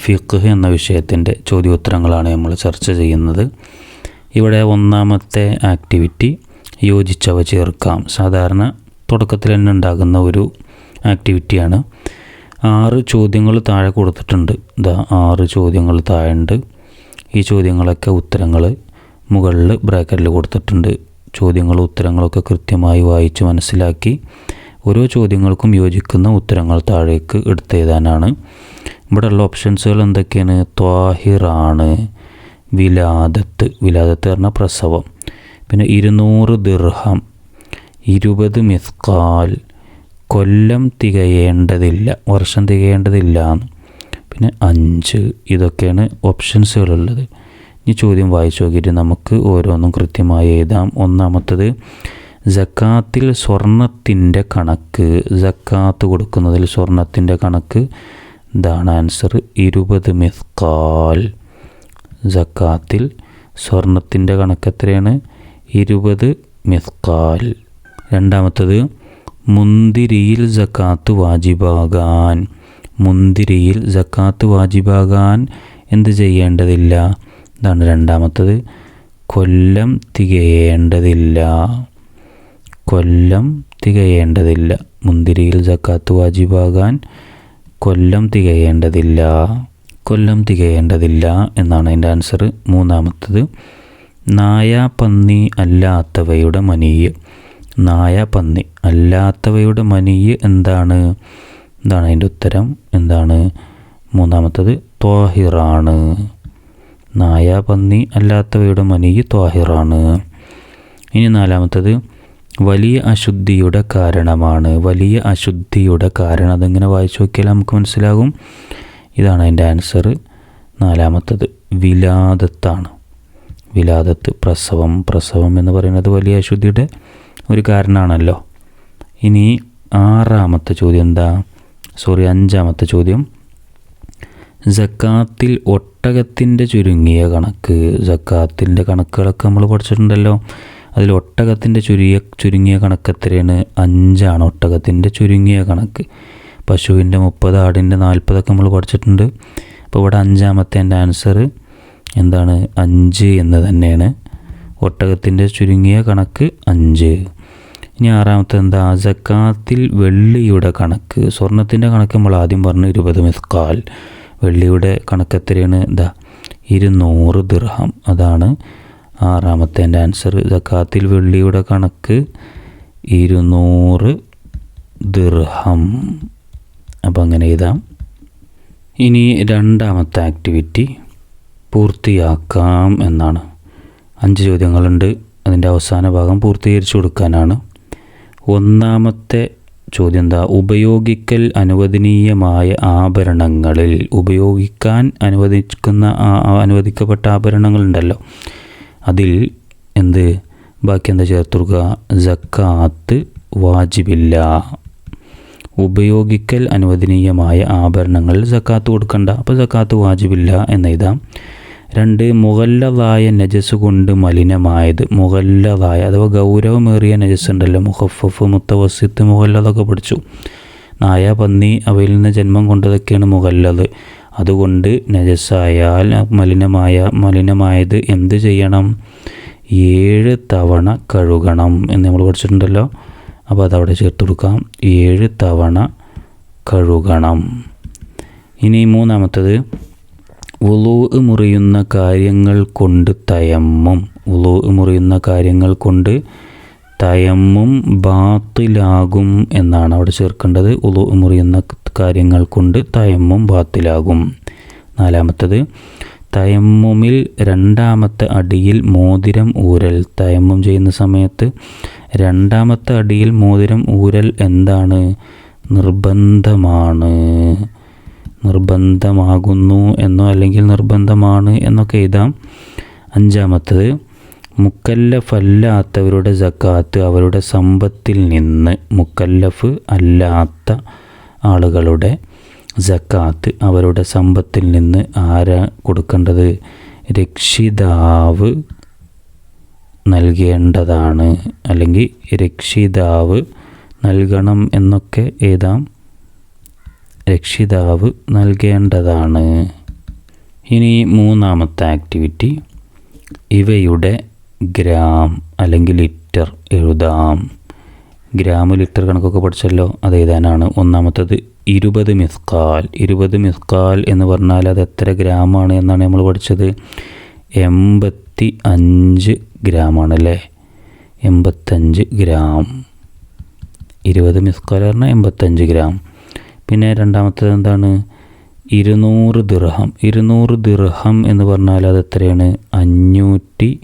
ഫിഖ് എന്ന വിഷയത്തിന്റെ ചോദ്യോത്തരങ്ങളാണ് നമ്മൾ ചർച്ച ചെയ്യുന്നത്. ഇവിടെ ഒന്നാമത്തെ ആക്ടിവിറ്റി യോജിച്ചവ ചേർക്കാം. സാധാരണ തുടക്കത്തിൽ തന്നെ ഉണ്ടാകുന്ന ഒരു ആക്ടിവിറ്റിയാണ്. ആറ് ചോദ്യങ്ങൾ താഴെ കൊടുത്തിട്ടുണ്ട്. ഇതാ ആറ് ചോദ്യങ്ങൾ താഴെയുണ്ട്. ഈ ചോദ്യങ്ങളൊക്കെ ഉത്തരങ്ങൾ മുകളിൽ ബ്രാക്കറ്റിൽ കൊടുത്തിട്ടുണ്ട്. ചോദ്യങ്ങളും ഉത്തരങ്ങളൊക്കെ കൃത്യമായി വായിച്ച് മനസ്സിലാക്കി ഓരോ ചോദ്യങ്ങൾക്കും യോജിക്കുന്ന ഉത്തരങ്ങൾ താഴേക്ക് എടുത്തെഴുതാനാണ് ഇവിടെയുള്ള ഓപ്ഷൻസുകൾ എന്തൊക്കെയാണ്? ത്വാഹിറാണ് വിലാദത്ത്. വിലാദത്ത് പറഞ്ഞാൽ പ്രസവം. പിന്നെ ഇരുന്നൂറ് ദിർഹം ഇരുപത് മിസ്കാൽ കൊല്ലം തികയേണ്ടതില്ല വർഷം തികയേണ്ടതില്ല. പിന്നെ അഞ്ച് ഇതൊക്കെയാണ് ഓപ്ഷൻസുകളുള്ളത് ഈ ചോദ്യം വായിച്ചു നോക്കിയിട്ട് നമുക്ക് ഓരോന്നും കൃത്യമായി എഴുതാം. ഒന്നാമത്തത് ജക്കാത്തിൽ സ്വർണത്തിന്റെ കണക്ക്. ജക്കാത്ത് കൊടുക്കുന്നതിൽ സ്വർണത്തിന്റെ കണക്ക് ഇതാണ് ആൻസർ. ഇരുപത് മിസ്കാൽ. ജക്കാത്തിൽ സ്വർണത്തിന്റെ കണക്ക് എത്രയാണ്? ഇരുപത് മിസ്കാൽ. രണ്ടാമത്തത് മുന്തിരിയിൽ ജക്കാത്ത് വാജിബാകാൻ. മുന്തിരിയിൽ ജക്കാത്ത് വാജിബാകാൻ എന്ത് ചെയ്യേണ്ടതില്ല? ഇതാണ് രണ്ടാമത്തത് കൊല്ലം തികയേണ്ടതില്ല. കൊല്ലം തികയേണ്ടതില്ല. മുന്തിരിയിൽ ജക്കാത്ത് വാജിബാകാൻ കൊല്ലം തികയേണ്ടതില്ല. കൊല്ലം തികയേണ്ടതില്ല എന്നാണ് അതിന്റെ ആൻസർ മൂന്നാമത്തത് നായ പന്നി അല്ലാത്തവയുടെ മനീയ്. നായ പന്നി അല്ലാത്തവയുടെ മനീയ് എന്താണ്? എന്താണ് അതിന്റെ ഉത്തരം. എന്താണ്? മൂന്നാമത്തത് ത്വാഹിറാണ്. നായ പന്നി അല്ലാത്തവയുടെ മനീയ് ത്വാഹിറാണ്. ഇനി നാലാമത്തത് വലിയ അശുദ്ധിയുടെ കാരണമാണ്. വലിയ അശുദ്ധിയുടെ കാരണം അതെങ്ങനെ വായിച്ചു നോക്കിയാൽ നമുക്ക് മനസ്സിലാകും. ഇതാണ് അതിന്റെ ആൻസർ. നാലാമത്തത് വിലാദത്താണ്. വിലാദത്ത് പ്രസവം. പ്രസവം എന്ന് പറയുന്നത് വലിയ അശുദ്ധിയുടെ ഒരു കാരണമാണല്ലോ. ഇനി ആറാമത്തെ ചോദ്യം എന്താ? സോറി അഞ്ചാമത്തെ ചോദ്യം. ജക്കാത്തിൽ ഒട്ടകത്തിന്റെ ചുരുങ്ങിയ കണക്ക്. ജക്കാത്തിന്റെ കണക്കുകളൊക്കെ നമ്മൾ പഠിച്ചിട്ടുണ്ടല്ലോ. അതിൽ ഒട്ടകത്തിന്റെ ചുരുങ്ങിയ ചുരുങ്ങിയ കണക്ക് എത്രയാണ്? അഞ്ചാണ് ഒട്ടകത്തിന്റെ ചുരുങ്ങിയ കണക്ക്. പശുവിന്റെ മുപ്പത് ആടിന്റെ നാൽപ്പതൊക്കെ നമ്മൾ പഠിച്ചിട്ടുണ്ട്. അപ്പോൾ ഇവിടെ അഞ്ചാമത്തെ എന്റെ ആൻസർ എന്താണ്? അഞ്ച് എന്ന് തന്നെയാണ്. ഒട്ടകത്തിന്റെ ചുരുങ്ങിയ കണക്ക് അഞ്ച്. ഇനി ആറാമത്തെ എന്താ? അസക്കാത്തിൽ വെള്ളിയുടെ കണക്ക്. സ്വർണത്തിന്റെ കണക്ക് നമ്മൾ ആദ്യം പറഞ്ഞു ഇരുപത് മിസ്കാൽ. വെള്ളിയുടെ കണക്ക് എത്രയാണ്? ഇതാ ഇരുന്നൂറ് ദിർഹം. അതാണ് ആറാമത്തെ എന്റെ ആൻസർ ജക്കാത്തിൽ വെള്ളിയുടെ കണക്ക് ഇരുന്നൂറ് ദിർഹം. അപ്പം അങ്ങനെ എഴുതാം. ഇനി രണ്ടാമത്തെ ആക്ടിവിറ്റി പൂർത്തിയാക്കാം എന്നാണ്. അഞ്ച് ചോദ്യങ്ങളുണ്ട്. അതിന്റെ അവസാന ഭാഗം പൂർത്തീകരിച്ചു കൊടുക്കാനാണ്. ഒന്നാമത്തെ ചോദ്യം എന്താ? ഉപയോഗിക്കൽ അനുവദനീയമായ ആഭരണങ്ങളിൽ. ഉപയോഗിക്കാൻ അനുവദിക്കുന്ന അനുവദിക്കപ്പെട്ട ആഭരണങ്ങളുണ്ടല്ലോ. അതിൽ എന്ത്? ബാക്കി എന്താ ചേർത്ത് കൊടുക്കുക ജക്കാത്ത് വാജിബില്ല. ഉപയോഗിക്കൽ അനുവദനീയമായ ആഭരണങ്ങൾ ജക്കാത്ത് കൊടുക്കണ്ട. അപ്പോൾ ജക്കാത്ത് വാജിബില്ല എന്നെഴുതാം രണ്ട് മുഗല്ലതായ നജസ് കൊണ്ട് മലിനമായത്. മുഗല്ലതായ അഥവാ ഗൗരവമേറിയ നജസ് ഉണ്ടല്ലോ. മുഹഫഫ് മുത്തവസിത്ത് മുഗല്ലതൊക്കെ പഠിച്ചു. നായ പന്നി അവയിൽ നിന്ന് ജന്മം കൊണ്ടതൊക്കെയാണ് മുഗല്ലത് അതുകൊണ്ട് നജസ്സായാൽ മലിനമായ മലിനമായത് എന്ത് ചെയ്യണം? ഏഴ് തവണ കഴുകണം എന്ന് നമ്മൾ പഠിച്ചിട്ടുണ്ടല്ലോ. അപ്പോൾ അതവിടെ ചേർത്ത് കൊടുക്കാം. ഏഴ് തവണ കഴുകണം. ഇനി മൂന്നാമത്തത് ഉളൂ മുറിയുന്ന കാര്യങ്ങൾ കൊണ്ട് തയമ്മും. ഉളൂ മുറിയുന്ന കാര്യങ്ങൾ കൊണ്ട് തയമ്മും ബാത്തിലാകും എന്നാണ് അവിടെ ചേർക്കേണ്ടത്. ഉളു മുറിയുന്ന കാര്യങ്ങൾ കൊണ്ട് തയമ്മും ബാത്തിലാകും. നാലാമത്തത് തയമ്മുമിൽ രണ്ടാമത്തെ അടിയിൽ മോതിരം ഊരൽ. തയമ്മും ചെയ്യുന്ന സമയത്ത് രണ്ടാമത്തെ അടിയിൽ മോതിരം ഊരൽ എന്താണ്? നിർബന്ധമാണ്. നിർബന്ധമാകുന്നു എന്നോ അല്ലെങ്കിൽ നിർബന്ധമാണ് എന്നൊക്കെ എഴുതാം. അഞ്ചാമത്തത് മുക്കല്ലഫല്ലാത്തവരുടെ ജക്കാത്ത് അവരുടെ സമ്പത്തിൽ നിന്ന് മുക്കല്ലഫ് അല്ലാത്ത ആളുകളുടെ ജക്കാത്ത് അവരുടെ സമ്പത്തിൽ നിന്ന് ആരാ കൊടുക്കേണ്ടത്? രക്ഷിതാവ് നൽകേണ്ടതാണ്. അല്ലെങ്കിൽ രക്ഷിതാവ് നൽകണം എന്നൊക്കെ എഴുതാം രക്ഷിതാവ് നൽകേണ്ടതാണ്. ഇനി മൂന്നാമത്തെ ആക്ടിവിറ്റി. ഇവയുടെ ഗ്രാം അല്ലെങ്കിൽ ലിറ്റർ എഴുതാം. ഗ്രാം ലിറ്റർ കണക്കൊക്കെ പഠിച്ചല്ലോ. അത് എഴുതാനാണ് ഒന്നാമത്തത് ഇരുപത് മിസ്കാൽ. ഇരുപത് മിസ്കാൽ എന്ന് പറഞ്ഞാൽ അത് എത്ര ഗ്രാമാണ് എന്നാണ് നമ്മൾ പഠിച്ചത്? എൺപത്തി അഞ്ച് ഗ്രാമാണ് അല്ലേ എൺപത്തഞ്ച് ഗ്രാം. ഇരുപത് മിസ്കാൽ പറഞ്ഞാൽ എൺപത്തഞ്ച് ഗ്രാം. പിന്നെ രണ്ടാമത്തത് എന്താണ്? ഇരുന്നൂറ് ദിർഹം. ഇരുന്നൂറ് ദിർഹം എന്ന് പറഞ്ഞാൽ അത് എത്രയാണ്? അഞ്ഞൂറ്റി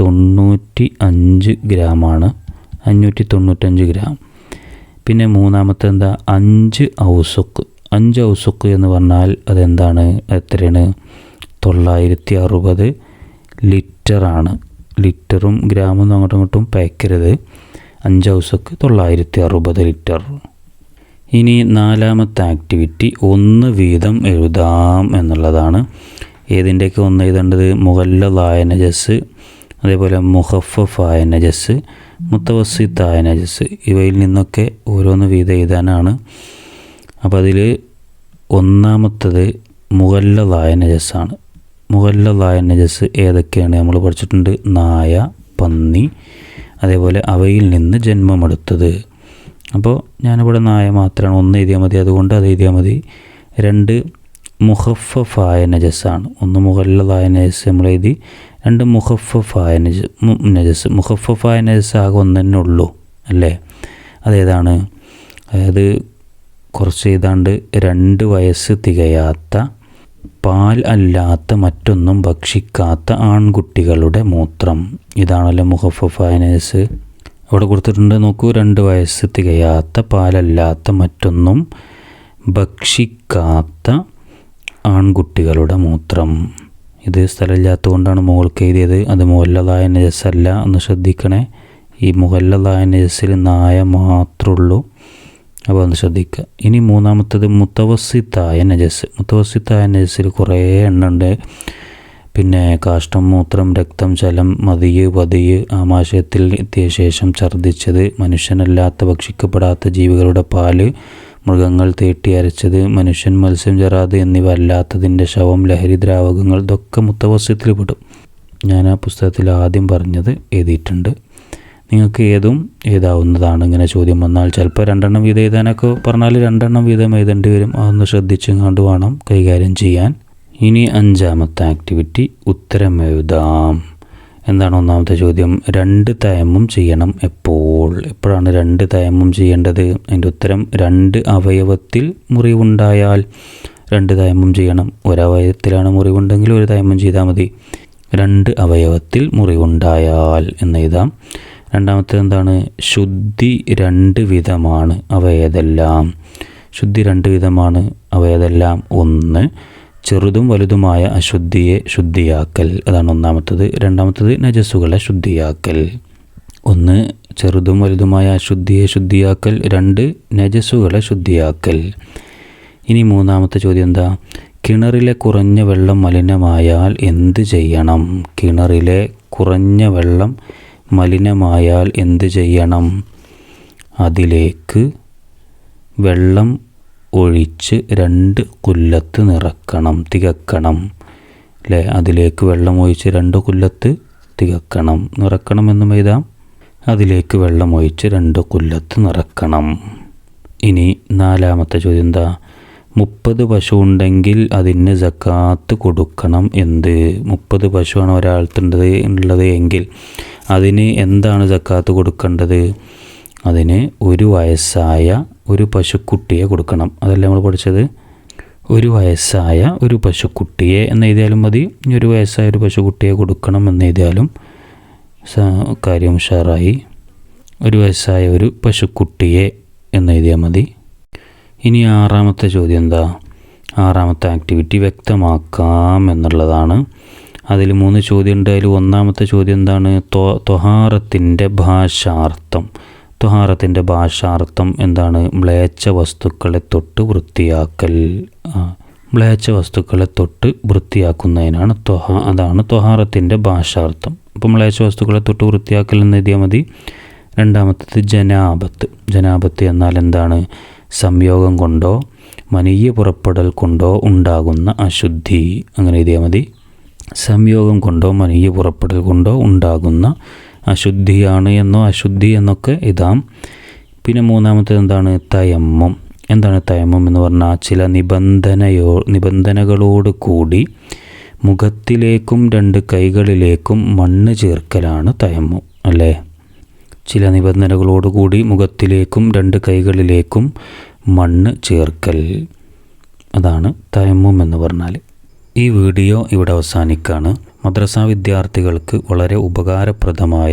തൊണ്ണൂറ്റി അഞ്ച് ഗ്രാമാണ്. അഞ്ഞൂറ്റി തൊണ്ണൂറ്റഞ്ച് ഗ്രാം. പിന്നെ മൂന്നാമത്തെ എന്താ? അഞ്ച് ഔസുക്ക്. അഞ്ച് ഔസുക്ക് എന്ന് പറഞ്ഞാൽ അതെന്താണ്? എത്രയാണ്? തൊള്ളായിരത്തി അറുപത് ലിറ്ററാണ്. ലിറ്ററും ഗ്രാമും അങ്ങോട്ടും ഇങ്ങോട്ടും പേക്കരുത് അഞ്ച് ഔസുക്ക് തൊള്ളായിരത്തി അറുപത് ലിറ്റർ. ഇനി നാലാമത്തെ ആക്ടിവിറ്റി ഒന്ന് വീതം എഴുതാം എന്നുള്ളതാണ്. ഏതിന്റെയൊക്കെ ഒന്ന് എഴുതേണ്ടത്? മുഗല്ല നജസ് അതേപോലെ മുഹഫഫായ നജസ് മുത്തവസിത്തായ നജസ് ഇവയിൽ നിന്നൊക്കെ ഓരോന്ന് വീതം എഴുതാനാണ്. അപ്പോൾ അതിൽ ഒന്നാമത്തത് മുഗല്ലതായ നജസ്സാണ്. മുഗല്ലതായ നജസ് ഏതൊക്കെയാണ് നമ്മൾ പഠിച്ചിട്ടുണ്ട്? നായ പന്നി അതേപോലെ അവയിൽ നിന്ന് ജന്മമെടുത്തത്. അപ്പോൾ ഞാനിവിടെ നായ മാത്രമാണ്. ഒന്ന് എഴുതിയാൽ മതി. അതുകൊണ്ട് അത് എഴുതിയാൽ മതി. രണ്ട് മുഹഫഫായ നജസ്സാണ്. ഒന്ന് മുഗല്ലതായ നജസ് നമ്മൾ എഴുതി രണ്ട് മുഹഫഫായ നജ മു- നജസ്. മുഹഫഫായ നജസ് ആകെ ഒന്ന് തന്നെ ഉള്ളൂ അല്ലേ? അതേതാണ് അതായത് കുറച്ച് ഏതാണ്ട് രണ്ട് വയസ്സ് തികയാത്ത പാൽ അല്ലാത്ത മറ്റൊന്നും ഭക്ഷിക്കാത്ത ആൺകുട്ടികളുടെ മൂത്രം. ഇതാണല്ലോ മുഹഫഫായ നജസ്. അവിടെ കൊടുത്തിട്ടുണ്ട് നോക്കൂ രണ്ട് വയസ്സ് തികയാത്ത പാലല്ലാത്ത മറ്റൊന്നും ഭക്ഷിക്കാത്ത ആൺകുട്ടികളുടെ മൂത്രം. ഇത് സ്ഥലമില്ലാത്തതുകൊണ്ടാണ് മുകൾക്ക് എഴുതിയത്. അത് മുഹല്ലതായ നജസ്സല്ല ഒന്ന് ശ്രദ്ധിക്കണേ. ഈ മുഹല്ലതായ നജസ്സിൽ നായ മാത്രമുള്ളൂ. അപ്പോൾ ഒന്ന് ശ്രദ്ധിക്കുക. ഇനി മൂന്നാമത്തത് മുത്തവസിത്തായ നജസ് മുത്തവസിത്തായ നജസ്സിൽ കുറേ എണ്ണുണ്ട്. പിന്നെ കാഷ്ടം മൂത്രം രക്തം ജലം മതിയ് പതിയ് ആമാശയത്തിൽ എത്തിയ ശേഷം ഛർദ്ദിച്ചത് മനുഷ്യനല്ലാത്ത ഭക്ഷിക്കപ്പെടാത്ത ജീവികളുടെ പാൽ മൃഗങ്ങൾ തേട്ടി അരച്ചത് മനുഷ്യൻ മത്സ്യം ചെറാത് എന്നിവ അല്ലാത്തതിന്റെ ശവം ലഹരി ദ്രാവകങ്ങൾ ഇതൊക്കെ മുത്തവസ്യത്തിൽ പെടും. ഞാൻ ആ പുസ്തകത്തിൽ ആദ്യം പറഞ്ഞത് എഴുതിയിട്ടുണ്ട്. നിങ്ങൾക്ക് ഏതും എഴുതാവുന്നതാണ് ഇങ്ങനെ ചോദ്യം വന്നാൽ. ചിലപ്പോൾ രണ്ടെണ്ണം വീതം എഴുതാനൊക്കെ പറഞ്ഞാൽ രണ്ടെണ്ണം വീതം എഴുതേണ്ടി വരും. അതൊന്ന് ശ്രദ്ധിച്ചുകൊണ്ട് വേണം കൈകാര്യം ചെയ്യാൻ. ഇനി അഞ്ചാമത്തെ ആക്ടിവിറ്റി ഉത്തരം എഴുതാം. എന്താണ് ഒന്നാമത്തെ ചോദ്യം? രണ്ട് തയമും ചെയ്യണം എപ്പോൾ? എപ്പോഴാണ് രണ്ട് തയമം ചെയ്യേണ്ടത്? അതിന്റെ ഉത്തരം രണ്ട് അവയവത്തിൽ മുറിവുണ്ടായാൽ രണ്ട് തയമം ചെയ്യണം. ഒരവയവത്തിലാണ് മുറിവുണ്ടെങ്കിൽ ഒരു തയമം ചെയ്താൽ മതി. രണ്ട് അവയവത്തിൽ മുറിവുണ്ടായാൽ എന്ന് എഴുതാം. രണ്ടാമത്തേത് എന്താണ്? ശുദ്ധി രണ്ട് വിധമാണ് അവയതെല്ലാം. ശുദ്ധി രണ്ട് വിധമാണ് അവയതെല്ലാം. ഒന്ന് ചെറുതും വലുതുമായ അശുദ്ധിയെ ശുദ്ധിയാക്കൽ. അതാണ് ഒന്നാമത്തത്. രണ്ടാമത്തത് നജസ്സുകളെ ശുദ്ധിയാക്കൽ. ഒന്ന് ചെറുതും വലുതുമായ അശുദ്ധിയെ ശുദ്ധിയാക്കൽ. രണ്ട് നജസ്സുകളെ ശുദ്ധിയാക്കൽ. ഇനി മൂന്നാമത്തെ ചോദ്യം എന്താ? കിണറിലെ കുറഞ്ഞ വെള്ളം മലിനമായാൽ എന്ത് ചെയ്യണം? കിണറിലെ കുറഞ്ഞ വെള്ളം മലിനമായാൽ എന്ത് ചെയ്യണം? അതിലേക്ക് വെള്ളം ഒഴിച്ച് രണ്ട് കുല്ലത്ത് നിറക്കണം തികക്കണം. അല്ലേ അതിലേക്ക് വെള്ളം ഒഴിച്ച് രണ്ട് കുല്ലത്ത് തികക്കണം. നിറക്കണം എന്നും എഴുതാം. അതിലേക്ക് വെള്ളമൊഴിച്ച് രണ്ട് കുല്ലത്ത് നിറക്കണം. ഇനി നാലാമത്തെ ചോദ്യം എന്താ? മുപ്പത് പശു ഉണ്ടെങ്കിൽ അതിന് ജക്കാത്ത് കൊടുക്കണം എന്ത്? മുപ്പത് പശുവാണ് ഒരാൾക്കുണ്ടത് ഉള്ളത് എങ്കിൽ അതിന് എന്താണ് ജക്കാത്ത് കൊടുക്കേണ്ടത്? അതിന് ഒരു വയസ്സായ ഒരു പശുക്കുട്ടിയെ കൊടുക്കണം. അതല്ലേ നമ്മൾ പഠിച്ചത്? ഒരു വയസ്സായ ഒരു പശുക്കുട്ടിയെ എന്ന് എഴുതിയാലും മതി ഒരു വയസ്സായ ഒരു പശുക്കുട്ടിയെ കൊടുക്കണം എന്ന് എഴുതിയാലും സ- കാര്യം ഉഷാറായി. ഒരു വയസ്സായ ഒരു പശുക്കുട്ടിയെ എന്ന് എഴുതിയാൽ മതി. ഇനി ആറാമത്തെ ചോദ്യം എന്താ? ആറാമത്തെ ആക്ടിവിറ്റി വ്യക്തമാക്കാം എന്നുള്ളതാണ്. അതിൽ മൂന്ന് ചോദ്യം ഉണ്ട്. അതിൽ ഒന്നാമത്തെ ചോദ്യം എന്താണ്? ത്വ ത്വഹാറത്തിന്റെ ഭാഷാർത്ഥം. ത്വഹാറത്തിന്റെ ഭാഷാർത്ഥം എന്താണ്? മ്ലേച്ഛ വസ്തുക്കളെ തൊട്ട് വൃത്തിയാക്കൽ. മ്ലേച്ഛ വസ്തുക്കളെ തൊട്ട് വൃത്തിയാക്കുന്നതിനാണ് ത്വഹ അതാണ് ത്വഹാറത്തിന്റെ ഭാഷാർത്ഥം. അപ്പം മ്ലേച്ഛ വസ്തുക്കളെ തൊട്ട് വൃത്തിയാക്കൽ എന്ന് എഴുതിയാൽ മതി. രണ്ടാമത്തത് ജനാപത്ത്. ജനാപത്ത് എന്നാൽ എന്താണ്? സംയോഗം കൊണ്ടോ മനീയ പുറപ്പെടൽ കൊണ്ടോ ഉണ്ടാകുന്ന അശുദ്ധി. അങ്ങനെ എഴുതിയാൽ മതി. സംയോഗം കൊണ്ടോ മനീയ പുറപ്പെടൽ കൊണ്ടോ ഉണ്ടാകുന്ന അശുദ്ധിയാണ് എന്നോ അശുദ്ധി എന്നൊക്കെ ഇതാം പിന്നെ മൂന്നാമത്തേത് എന്താണ്? തയമ്മം. എന്താണ് തയമ്മം എന്ന് പറഞ്ഞാൽ ചില നിബന്ധനയോ നിബന്ധനകളോട് കൂടി മുഖത്തിലേക്കും രണ്ട് കൈകളിലേക്കും മണ്ണ് ചേർക്കലാണ് തയമ്മം അല്ലേ? ചില നിബന്ധനകളോടുകൂടി മുഖത്തിലേക്കും രണ്ട് കൈകളിലേക്കും മണ്ണ് ചേർക്കൽ അതാണ് തയമ്മും എന്ന് പറഞ്ഞാൽ ഈ വീഡിയോ ഇവിടെ അവസാനിക്കാണ്. മദ്രസ വിദ്യാർത്ഥികൾക്ക് വളരെ ഉപകാരപ്രദമായ